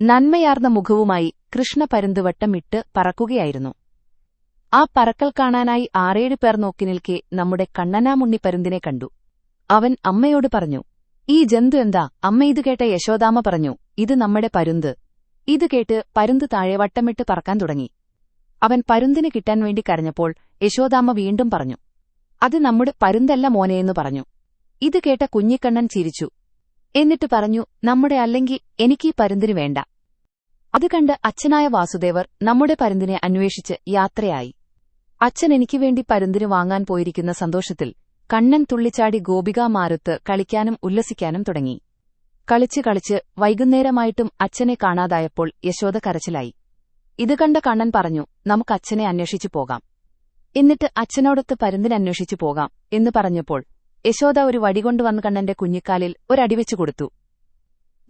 നന്മയാർന്ന മുഖവുമായി കൃഷ്ണ പരുന്തുവട്ടം ഇട്ട് പറക്കുകയായിരുന്നു. ആ പറക്കൽ കാണാനായി ആറേഴ് പേർ നോക്കി നിൽക്കെ നമ്മുടെ കണ്ണനാമുണ്ണി പരുന്തിനെ കണ്ടു. അവൻ അമ്മയോട് പറഞ്ഞു ഈ ജന്തു എന്താ? അമ്മ ഇത് കേട്ട യശോദാമ പറഞ്ഞു ഇത് നമ്മുടെ പരുന്ത്. ഇത് കേട്ട് പരുന്ത് താഴെ വട്ടമിട്ട് പറക്കാൻ തുടങ്ങി. അവൻ പരുന്തിന് കിട്ടാൻ വേണ്ടി കരഞ്ഞപ്പോൾ യശോദാമ്മ വീണ്ടും പറഞ്ഞു അത് നമ്മുടെ പരുന്തല്ല മോനെയെന്ന് പറഞ്ഞു. ഇത് കേട്ട കുഞ്ഞിക്കണ്ണൻ ചിരിച്ചു. എന്നിട്ട് പറഞ്ഞു നമ്മുടെ അല്ലെങ്കിൽ എനിക്കീ പരുന്തിന് വേണ്ട. അത് കണ്ട് അച്ഛനായ വാസുദേവർ നമ്മുടെ പരുന്തിനെ അന്വേഷിച്ച് യാത്രയായി. അച്ഛൻ എനിക്ക് വേണ്ടി പരുന്തിന് വാങ്ങാൻ പോയിരിക്കുന്ന സന്തോഷത്തിൽ കണ്ണൻ തുള്ളിച്ചാടി ഗോപികാമാരുത്ത് കളിക്കാനും ഉല്ലസിക്കാനും തുടങ്ങി. കളിച്ച് കളിച്ച് വൈകുന്നേരമായിട്ടും അച്ഛനെ കാണാതായപ്പോൾ യശോദ കരച്ചിലായി. ഇത് കണ്ട കണ്ണൻ പറഞ്ഞു നമുക്ക് അച്ഛനെ അന്വേഷിച്ചു പോകാം. എന്നിട്ട് അച്ഛനോടൊത്ത് പരുന്തിനന്വേഷിച്ചു പോകാം എന്ന് പറഞ്ഞപ്പോൾ യശോദ ഒരു വടികൊണ്ടുവന്ന് കണ്ണന്റെ കുഞ്ഞിക്കാലിൽ ഒരടിവെച്ചു കൊടുത്തു.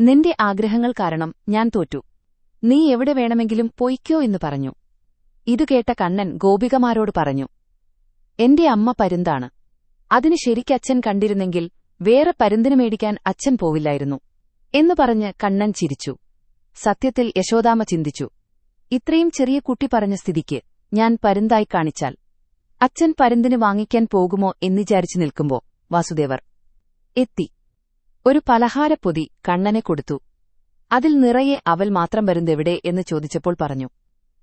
നിന്റെ ആഗ്രഹങ്ങൾ കാരണം ഞാൻ തോറ്റു. നീ എവിടെ വേണമെങ്കിലും പൊയ്ക്കോ എന്ന് പറഞ്ഞു. ഇത് കേട്ട കണ്ണൻ ഗോപികമാരോട് പറഞ്ഞു. എന്റെ അമ്മ പരുന്താണ്. അതിന് ശരിക്കച്ഛൻ കണ്ടിരുന്നെങ്കിൽ വേറെ പരുന്തിന് മേടിക്കാൻ അച്ഛൻ പോവില്ലായിരുന്നു എന്നു പറഞ്ഞ് കണ്ണൻ ചിരിച്ചു. സത്യത്തിൽ യശോദാമ ചിന്തിച്ചു. ഇത്രയും ചെറിയ കുട്ടി പറഞ്ഞ സ്ഥിതിക്ക് ഞാൻ പരുന്തായി കാണിച്ചാൽ അച്ഛൻ പരുന്തിന് വാങ്ങിക്കാൻ പോകുമോ എന്നിചാരിച്ചു നിൽക്കുമ്പോ വാസുദേവർ. എത്തി. ഒരു പലഹാരപ്പൊതി കണ്ണനെ കൊടുത്തു. അതിൽ നിറയെ അവൽ മാത്രം വരുന്നെവിടെ എന്ന് ചോദിച്ചപ്പോൾ പറഞ്ഞു.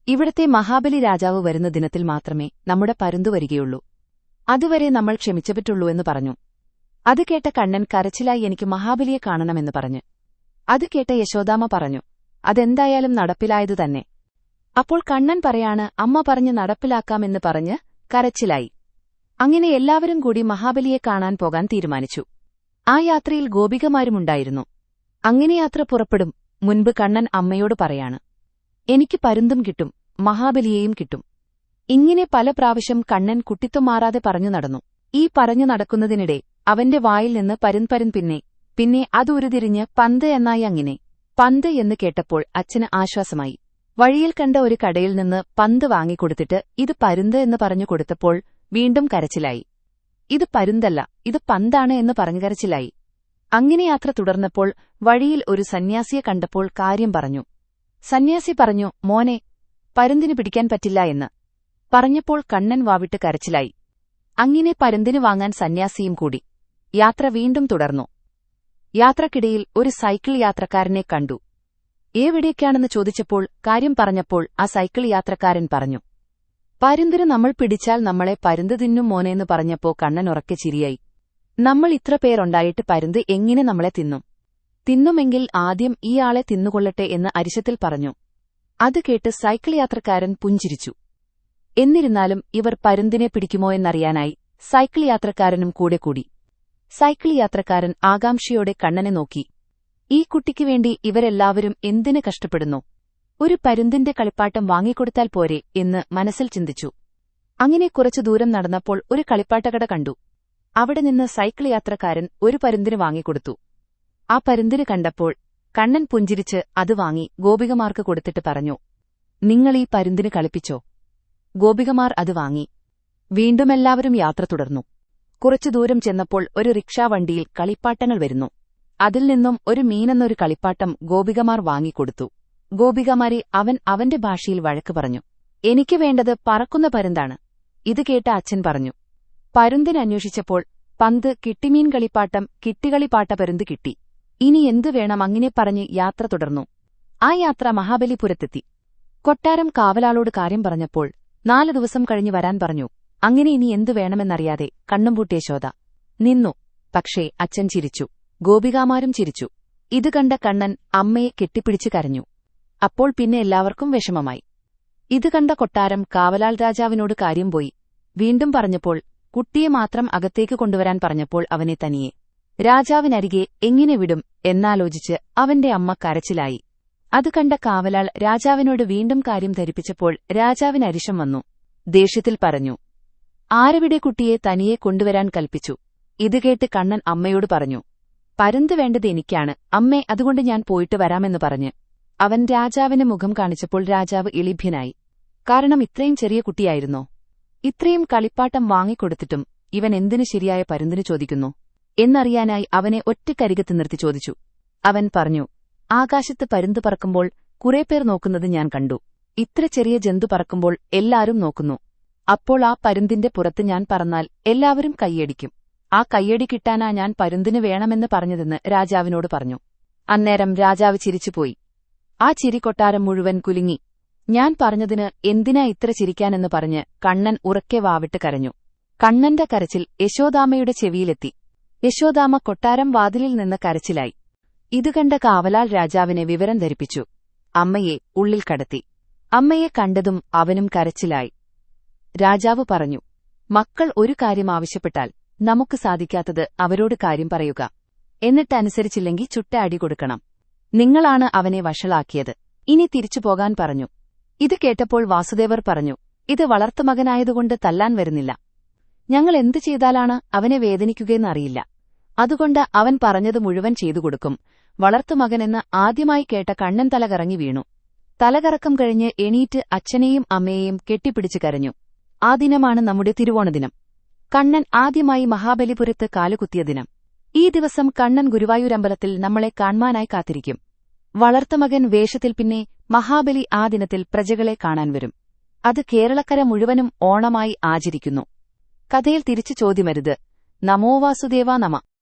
ഇവിടത്തെ മഹാബലി രാജാവ് വരുന്ന ദിനത്തിൽ മാത്രമേ നമ്മുടെ പരുന്തു വരികയുള്ളൂ. അതുവരെ നമ്മൾ ക്ഷമിച്ചപറ്റുള്ളൂ എന്ന് പറഞ്ഞു. അത് കേട്ട കണ്ണൻ കരച്ചിലായി എനിക്ക് മഹാബലിയെ കാണണമെന്ന് പറഞ്ഞു. അത് കേട്ട യശോദാമ പറഞ്ഞു അതെന്തായാലും നടപ്പിലായതു തന്നെ. അപ്പോൾ കണ്ണൻ പറയാണ് അമ്മ പറഞ്ഞ് നടപ്പിലാക്കാമെന്ന് പറഞ്ഞ് കരച്ചിലായി. അങ്ങനെ എല്ലാവരും കൂടി മഹാബലിയെ കാണാൻ പോകാൻ തീരുമാനിച്ചു. ആ യാത്രയിൽ ഗോപികമാരുമുണ്ടായിരുന്നു. അങ്ങനെ യാത്ര പുറപ്പെടും മുൻപ് കണ്ണൻ അമ്മയോട് പറയാണ്. എനിക്ക് പരുന്തും കിട്ടും മഹാബലിയെയും കിട്ടും. ഇങ്ങനെ പല പ്രാവശ്യം കണ്ണൻ കുട്ടിത്വം മാറാതെ പറഞ്ഞു നടന്നു. ഈ പറഞ്ഞു നടക്കുന്നതിനിടെ അവന്റെ വായിൽ നിന്ന് പരുന്പരുൻ പിന്നെ പിന്നെ അതുരുതിരിഞ്ഞ് പന്ത് എന്നായി അങ്ങനെ പന്ത് എന്ന് കേട്ടപ്പോൾ അച്ഛന് ആശ്വാസമായി. വഴിയിൽ കണ്ട ഒരു കടയിൽ നിന്ന് പന്ത് വാങ്ങിക്കൊടുത്തിട്ട് ഇത് പരുന്ത് എന്ന് പറഞ്ഞു കൊടുത്തപ്പോൾ വീണ്ടും കരച്ചിലായി. ഇത് പരുന്തല്ല ഇത് പന്താണ് എന്ന് പറഞ്ഞു കരച്ചിലായി. അങ്ങനെ യാത്ര തുടർന്നപ്പോൾ വഴിയിൽ ഒരു സന്യാസിയെ കണ്ടപ്പോൾ കാര്യം പറഞ്ഞു. സന്യാസി പറഞ്ഞു മോനെ പരുന്തിന് പിടിക്കാൻ പറ്റില്ല എന്ന്. പറഞ്ഞപ്പോൾ കണ്ണൻ വാവിട്ട് കരച്ചിലായി. അങ്ങനെ പരുന്തിന് വാങ്ങാൻ സന്യാസിയും കൂടി. യാത്ര വീണ്ടും തുടർന്നു. യാത്രക്കിടയിൽ ഒരു സൈക്കിൾ യാത്രക്കാരനെ കണ്ടു. എവിടേക്കാണെന്ന് ചോദിച്ചപ്പോൾ കാര്യം പറഞ്ഞപ്പോൾ ആ സൈക്കിൾ യാത്രക്കാരൻ പറഞ്ഞു. പരുന്തിന് നമ്മൾ പിടിച്ചാൽ നമ്മളെ പരുന്ത് തിന്നും മോനെന്ന് പറഞ്ഞപ്പോ കണ്ണൻ ഉറക്കെ ചിരിയായി. നമ്മൾ ഇത്ര പേരുണ്ടായിട്ട് പരുന്ത് എങ്ങനെ നമ്മളെ തിന്നും? തിന്നുമെങ്കിൽ ആദ്യം ആളെ തിന്നുകൊള്ളട്ടെ എന്ന് അരിശത്തിൽ പറഞ്ഞു. അത് കേട്ട് സൈക്കിൾ യാത്രക്കാരൻ പുഞ്ചിരിച്ചു. എന്നിരുന്നാലും ഇവർ പരുന്തിനെ പിടിക്കുമോ എന്നറിയാനായി സൈക്കിൾ യാത്രക്കാരനും കൂടെ കൂടി. സൈക്കിൾ യാത്രക്കാരൻ ആകാംക്ഷയോടെ കണ്ണനെ നോക്കി. ഈ കുട്ടിക്കുവേണ്ടി ഇവരെല്ലാവരും എന്തിന് കഷ്ടപ്പെടുന്നു? ഒരു പരുന്തിന്റെ കളിപ്പാട്ടം വാങ്ങിക്കൊടുത്താൽ പോരെ എന്ന് മനസ്സിൽ ചിന്തിച്ചു. അങ്ങനെ കുറച്ചു ദൂരം നടന്നപ്പോൾ ഒരു കളിപ്പാട്ടകട കണ്ടു. അവിടെ നിന്ന് സൈക്കിൾ യാത്രക്കാരൻ ഒരു പരുന്തിന് വാങ്ങിക്കൊടുത്തു. ആ പരുന്തിന് കണ്ടപ്പോൾ കണ്ണൻ പുഞ്ചിരിച്ച് അത് വാങ്ങി ഗോപികമാർക്ക് കൊടുത്തിട്ട് പറഞ്ഞു നിങ്ങൾ ഈ പരുന്തിന് കളിപ്പിച്ചോ. ഗോപികമാർ അത് വാങ്ങി. വീണ്ടും എല്ലാവരും യാത്ര തുടർന്നു. കുറച്ചു ദൂരം ചെന്നപ്പോൾ ഒരു റിക്ഷാവണ്ടിയിൽ കളിപ്പാട്ടങ്ങൾ വരുന്നു. അതിൽ നിന്നും ഒരു മീനെന്നൊരു കളിപ്പാട്ടം ഗോപികമാർ വാങ്ങിക്കൊടുത്തു. ഗോപികമാരെ അവൻ അവന്റെ ഭാഷയിൽ വഴക്ക് പറഞ്ഞു. എനിക്ക് വേണ്ടത് പറക്കുന്ന പരുന്താണ്. ഇത് കേട്ട അച്ഛൻ പറഞ്ഞു. പരുന്തിനന്വേഷിച്ചപ്പോൾ പന്ത് കിട്ടിമീൻ കളിപ്പാട്ടം കിട്ടികളിപ്പാട്ട പരുന്ത് കിട്ടി. ഇനി എന്തു വേണം അങ്ങനെ പറഞ്ഞ് യാത്ര തുടർന്നു. ആ യാത്ര മഹാബലിപുരത്തെത്തി. കൊട്ടാരം കാവലാളോട് കാര്യം പറഞ്ഞപ്പോൾ നാലു ദിവസം കഴിഞ്ഞ് വരാൻ പറഞ്ഞു. അങ്ങനെ ഇനി എന്തു വേണമെന്നറിയാതെ കണ്ണുംപൂട്ടിയ ശോത നിന്നു. പക്ഷേ അച്ഛൻ ചിരിച്ചു. ഗോപികാമാരും ചിരിച്ചു. ഇത് കണ്ട കണ്ണൻ അമ്മയെ കെട്ടിപ്പിടിച്ചു കരഞ്ഞു. അപ്പോൾ പിന്നെ എല്ലാവർക്കും വിഷമമായി. ഇത് കണ്ട കൊട്ടാരം കാവലാൽ രാജാവിനോട് കാര്യം പോയി. വീണ്ടും പറഞ്ഞപ്പോൾ കുട്ടിയെ മാത്രം അകത്തേക്ക് കൊണ്ടുവരാൻ പറഞ്ഞപ്പോൾ അവനെ തനിയെ. രാജാവിനരികെ എങ്ങനെ വിടും എന്നാലോചിച്ച് അവന്റെ അമ്മ കരച്ചിലായി. അത് കണ്ട കാവലാൾ രാജാവിനോട് വീണ്ടും കാര്യം ധരിപ്പിച്ചപ്പോൾ രാജാവിന് അരിശം വന്നു. ദേഷ്യത്തിൽ പറഞ്ഞു ആരവിടെ കുട്ടിയെ തനിയെ കൊണ്ടുവരാൻ കൽപ്പിച്ചു? ഇത് കേട്ട് കണ്ണൻ അമ്മയോട് പറഞ്ഞു പരന്ത് വേണ്ടത് എനിക്കാണ്. അമ്മേ അതുകൊണ്ട് ഞാൻ പോയിട്ട് വരാമെന്ന് പറഞ്ഞ്. അവൻ രാജാവിന് മുഖം കാണിച്ചപ്പോൾ രാജാവ് ഇളിഭ്യനായി കാരണം ഇത്രയും ചെറിയ കുട്ടിയായിരുന്നോ. ഇത്രയും കളിപ്പാട്ടം വാങ്ങിക്കൊടുത്തിട്ടും ഇവൻ എന്തിനു ശരിയായ പരുന്തിനു ചോദിക്കുന്നു? എന്നറിയാനായി അവനെ ഒറ്റക്കരികത്ത് നിർത്തി ചോദിച്ചു. അവൻ പറഞ്ഞു ആകാശത്ത് പരുന്ത് പറക്കുമ്പോൾ കുറെ പേർ നോക്കുന്നത് ഞാൻ കണ്ടു. ഇത്ര ചെറിയ ജന്തു പറക്കുമ്പോൾ എല്ലാവരും നോക്കുന്നു. അപ്പോൾ ആ പരുന്തിന്റെ പുറത്ത് ഞാൻ പറന്നാൽ എല്ലാവരും കൈയടിക്കും ആ കയ്യടി കിട്ടാനാ ഞാൻ പരുന്തിന് വേണമെന്ന് പറഞ്ഞതെന്ന് രാജാവിനോട് പറഞ്ഞു. അന്നേരം രാജാവ് ചിരിച്ചുപോയി. ആ ചിരി കൊട്ടാരം മുഴുവൻ കുലുങ്ങി. ഞാൻ പറഞ്ഞതിന് എന്തിനാ ഇത്ര ചിരിക്കാനെന്ന് പറഞ്ഞ് കണ്ണൻ ഉറക്കെ വാവിട്ട് കരഞ്ഞു. കണ്ണന്റെ കരച്ചിൽ യശോദാമയുടെ ചെവിയിലെത്തി. യശോദാമ കൊട്ടാരം വാതിലിൽ നിന്ന് കരച്ചിലായി. ഇത് കണ്ട കാവലാൽ രാജാവിനെ വിവരം ധരിപ്പിച്ചു. അമ്മയെ ഉള്ളിൽ കടത്തി. അമ്മയെ കണ്ടതും അവനും കരച്ചിലായി. രാജാവ് പറഞ്ഞു മക്കൾ ഒരു കാര്യം ആവശ്യപ്പെട്ടാൽ നമുക്ക് സാധിക്കാത്തത് അവരോട് കാര്യം പറയുക. എന്നിട്ടനുസരിച്ചില്ലെങ്കിൽ ചുട്ട അടി കൊടുക്കണം. നിങ്ങളാണ് അവനെ വഷളാക്കിയത്. ഇനി തിരിച്ചു പോകാൻ പറഞ്ഞു. ഇത് കേട്ടപ്പോൾ വാസുദേവർ പറഞ്ഞു ഇത് വളർത്തുമകനായതുകൊണ്ട് തല്ലാൻ വരുന്നില്ല. ഞങ്ങൾ എന്തു ചെയ്താലാണ് അവനെ വേദനിക്കുകയെന്നറിയില്ല. അതുകൊണ്ട് അവൻ പറഞ്ഞത് മുഴുവൻ ചെയ്തു കൊടുക്കും വളർത്തുമകനെന്ന് ആദ്യമായി കേട്ട കണ്ണൻ തലകറങ്ങി വീണു. തലകറക്കം കഴിഞ്ഞ് എണീറ്റ് അച്ഛനെയും അമ്മയെയും കെട്ടിപ്പിടിച്ചു കരഞ്ഞു. ആ ദിനമാണ് നമ്മുടെ തിരുവോണദിനം. കണ്ണൻ ആദ്യമായി മഹാബലിപുരത്ത് കാലുകുത്തിയ ദിനം. ഈ ദിവസം കണ്ണൻ ഗുരുവായൂരമ്പലത്തിൽ നമ്മളെ കാണാനായി കാത്തിരിക്കും. വളർത്തുമകൻ വേഷത്തിൽ പിന്നെ മഹാബലി ആ ദിനത്തിൽ പ്രജകളെ കാണാൻ വരും. അത് കേരളക്കര മുഴുവനും ഓണമായി ആചരിക്കുന്നു. കഥയിൽ തിരിച്ചു ചോദ്യമരുത്. നമോ നമ.